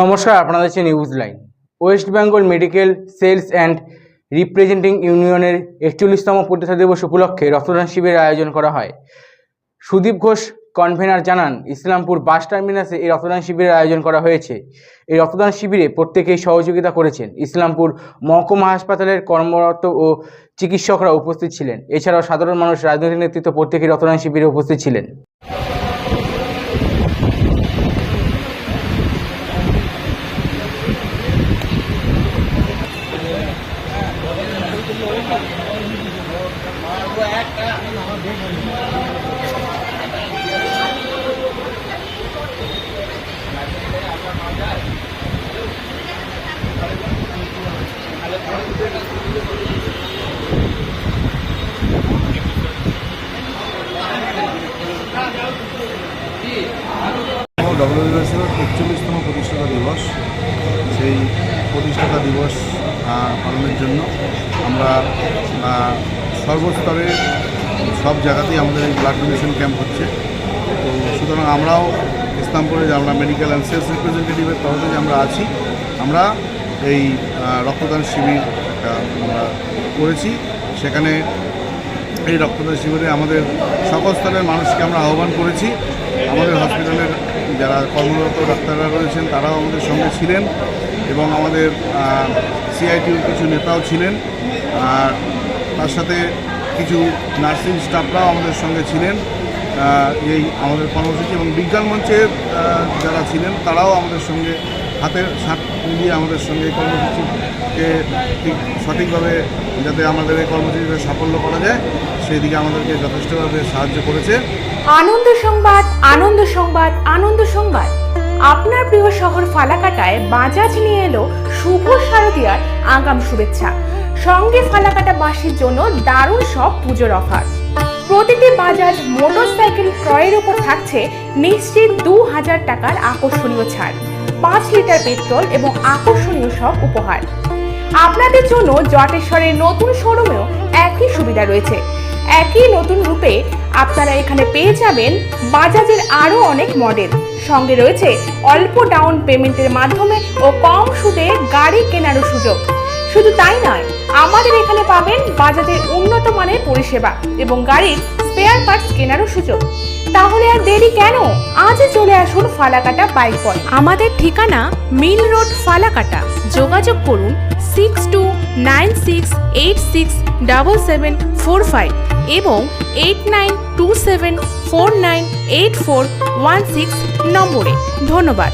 নমস্কার আপনাদের হচ্ছে news line West Bengal medical sales and representing ইউনিয়নের একচল্লিশতম প্রতিষ্ঠা দিবস উপলক্ষে রক্তদান শিবিরের আয়োজন করা হয়। সুদীপ ঘোষ কনভেনার জানান, ইসলামপুর বাস টার্মিনাসে এই রক্তদান শিবিরের আয়োজন করা হয়েছে। এই রক্তদান শিবিরে প্রত্যেকেই সহযোগিতা করেছেন। ইসলামপুর মহকুমা হাসপাতালের কর্মরত ও চিকিৎসকরা উপস্থিত ছিলেন। এছাড়াও সাধারণ মানুষ, রাজনৈতিক নেতৃত্ব প্রত্যেকেই রক্তদান শিবিরে উপস্থিত ছিলেন। ডব্লিউবিএসের একচল্লিশতম প্রতিষ্ঠাতা দিবস। সেই প্রতিষ্ঠাতা দিবস পালনের জন্য আমরা সর্বস্তরে সব জায়গাতেই আমাদের এই ব্লাড ডোনেশন ক্যাম্প হচ্ছে। তো সুতরাং আমরাও ইসলামপুরে আমরা মেডিকেল অ্যান্ড সেলস রিপ্রেজেন্টেটিভের তরফে যে আমরা আছি, আমরা এই রক্তদান শিবির আমরা করেছি। সেখানে এই রক্তদান শিবিরে আমাদের সকল স্তরের মানুষকে আমরা আহ্বান করেছি। আমাদের হসপিটালের যারা কর্মরত ডাক্তাররা রয়েছেন, তারাও আমাদের সঙ্গে ছিলেন। এবং আমাদের সিআইটির কিছু নেতাও ছিলেন, আর তার সাথে কিছু নার্সিং স্টাফরাও আমাদের সঙ্গে ছিলেন এই আমাদের কর্মসূচি এবং বিজ্ঞান মঞ্চের যারা ছিলেন তারাও আমাদের সঙ্গে হাতের সাথ মিলিয়ে আমাদের সঙ্গে এই কর্মসূচিকে ঠিক সঠিকভাবে যাতে আমাদের এই কর্মসূচিকে সাফল্য করা যায় সেই দিকে আমাদেরকে যথেষ্টভাবে সাহায্য করেছে। আনন্দ সংবাদ আনন্দ সংবাদ আনন্দ সংবাদ। আপনার প্রিয় শহর ফালাকাটায় বাজাজ নিয়ে এলো শুভ শারদীয়ার আগাম শুভেচ্ছা। সঙ্গে ফালাকাটা বাসীর জন্য দারুণ সব পুজোর অফার। প্রতিটি বাজাজ মোটরসাইকেল ক্রয়ের উপর থাকছে নিশ্চিত দু হাজার টাকার আকর্ষণীয় ছাড়, পাঁচ লিটার পেট্রোল এবং আকর্ষণীয় সব উপহার। আপনাদের জন্য জটেশ্বরের নতুন শোরুমেও একই সুবিধা রয়েছে। একই নতুন রূপে আপনারা এখানে পেয়ে যাবেন বাজাজের আরও অনেক মডেল। সঙ্গে রয়েছে অল্প ডাউন পেমেন্টের মাধ্যমে ও কম সুদে গাড়ি কেনারও সুযোগ। শুধু তাই নয়, আমাদের এখানে পাবেন বাজাজের উন্নত মানের পরিষেবা এবং গাড়ির স্পেয়ার পার্টস কেনারও সুযোগ। তাহলে আর দেরি কেন? আজই চলে আসুন ফালাকাটা বাইক পয়েন্ট আমাদের ঠিকানা মিল রোড ফালাকাটা। যোগাযোগ করুন six two nine six eight six double seven four five এবং eight nine two seven four nine eight four one six নম্বরে। ধন্যবাদ।